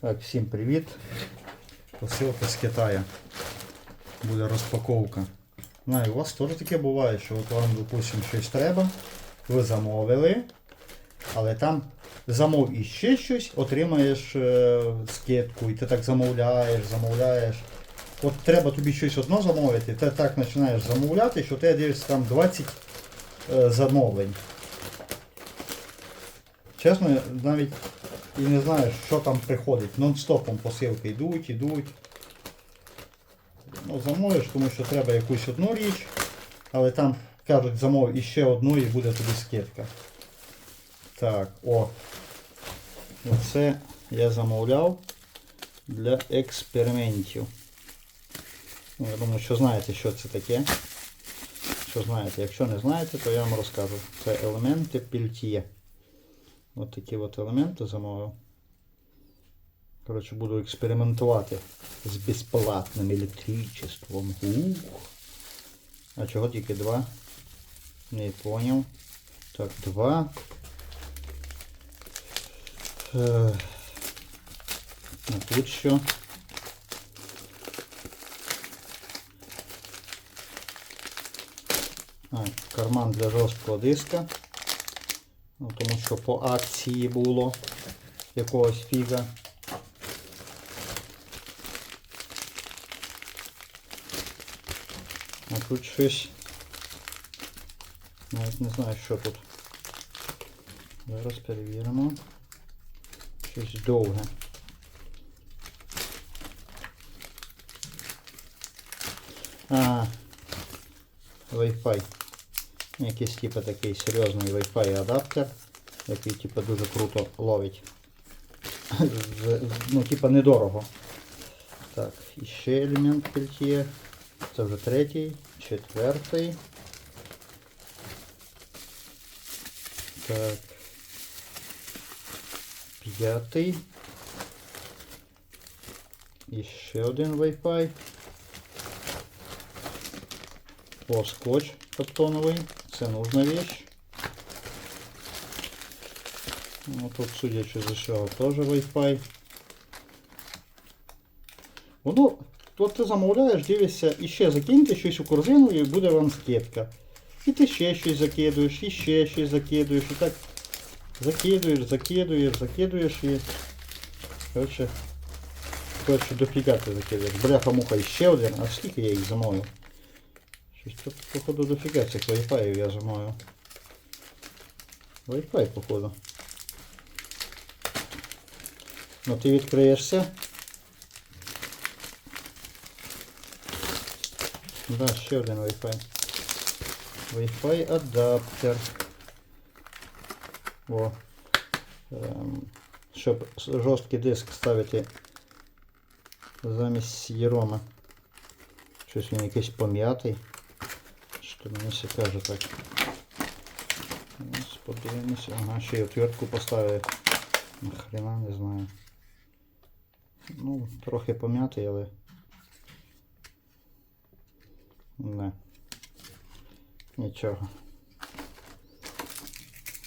Так, всім привіт. Посилка з Китаю. Буде розпаковка. Знаю, у вас теж таке буває, що от вам, допустим, щось треба, ви замовили, але там замов і ще щось, отримаєш е, скидку, і ти так замовляєш, замовляєш. От треба тобі щось одно замовити, ти так починаєш замовляти, що ти дивишся там 20 е, замовлень. Чесно, навіть і не знаєш, що там приходить. Нон-стопом посилки йдуть, йдуть. Ну, замовиш, тому що треба якусь одну річ, але там кажуть, замов іще одну і буде тобі скидка. Так, о. Оце я замовляв для експериментів. Ну, я думаю, що знаєте, що це таке. Що знаєте, якщо не знаєте, то я вам розкажу. Це елементи пільтіє. Ось такі от елементи замовив. Коротше, буду експериментувати з безплатним електричеством. Ух. А чого тільки два? Не поняв. Так, два. Е, А тут що? А, карман для жорсткого диска. Ну, тому що по акції було якогось фіга. А тут щось. Навіть не знаю, що тут. Зараз перевіримо. Щось довге. А, Wi-Fi. Якийсь типу такий серйозний Wi-Fi адаптер, який типу дуже круто ловить. Ну, типу недорого. Так, і ще елемент пельтє. Це вже третій, четвертий. Так. П'ятий. І ще один Wi-Fi. О, скотч картоновий. Це нужна вещь. Ну, тут, судячи з усього, теж Wi-Fi. Воно, от ти замовляєш, дивишся, і ще закиньте щось у корзину і буде вам скидка. І ти ще щось закидуєш, і ще щось закидуєш, і так закидуєш, закидуєш, закидуєш і. Коротше, коротше дофіга ти закидуєш. Бляха муха ще один, а скільки я їх замовив? Щось тут, походу, дофіга цих Wi-Fi я замовив. Wi-Fi, походу. Ну ти відкриєшся. Да, ще один Wi-Fi. Wi-Fi адаптер. О. Ем, щоб жорсткий диск ставити замість CD-ROM. Щось він якийсь пом'ятий. Що каже так. Ось подивимося. Ага, ще й отвертку поставили. Нахрена не знаю. Ну, трохи пом'ятий, але. Не. Нічого.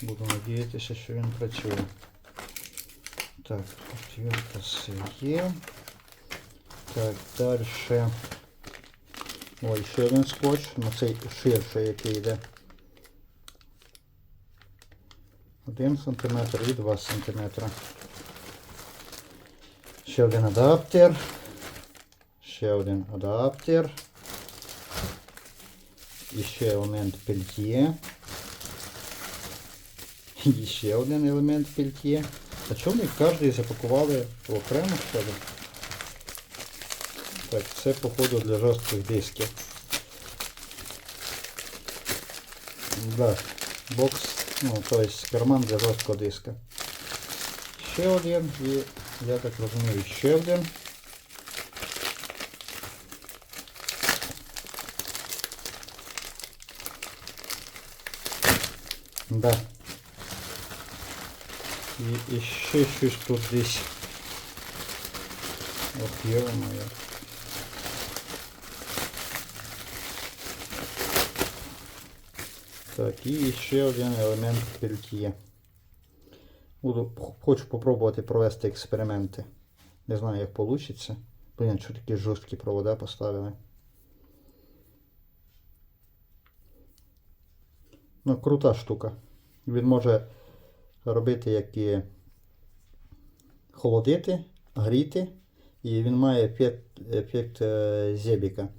Буду надіятися, що він працює. Так, отвертка все є. Так, далі. Ой, ще один скотч, ну цей ширший, який йде. 1 см і 2 см. Ще один адаптер. Ще один адаптер. І ще елемент пельтє. І ще один елемент пельтє. А чому їх кожен запакували окремо що ли? Так, це походу для жорстких дисків. Да, бокс, ну, то есть карман для жорсткого диска. Ще один і, я так розумію, ще один. Да. І, і ще щось тут десь. Ох, ё-моё. Так, і ще один елемент пельтє. Буду, хочу попробувати провести експерименти. Не знаю, як вийде. Блін, що такі жорсткі провода поставили. Ну, крута штука. Він може робити як і холодити, гріти, і він має ефект, ефект е, зебіка.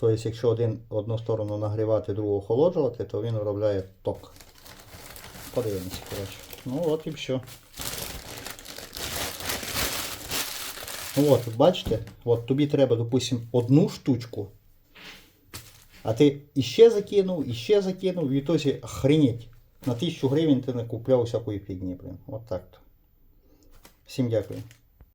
Тобто, якщо один, одну сторону нагрівати, другу охолоджувати, то він виробляє ток. Подивимося, коротше. Ну от і все. Ну от, бачите, от тобі треба, допустим, одну штучку, а ти іще закинув, іще закинув, і ітоді охренеть. На 1000 гривень ти не купляв всякої фігні, блин. От так то. Всім дякую.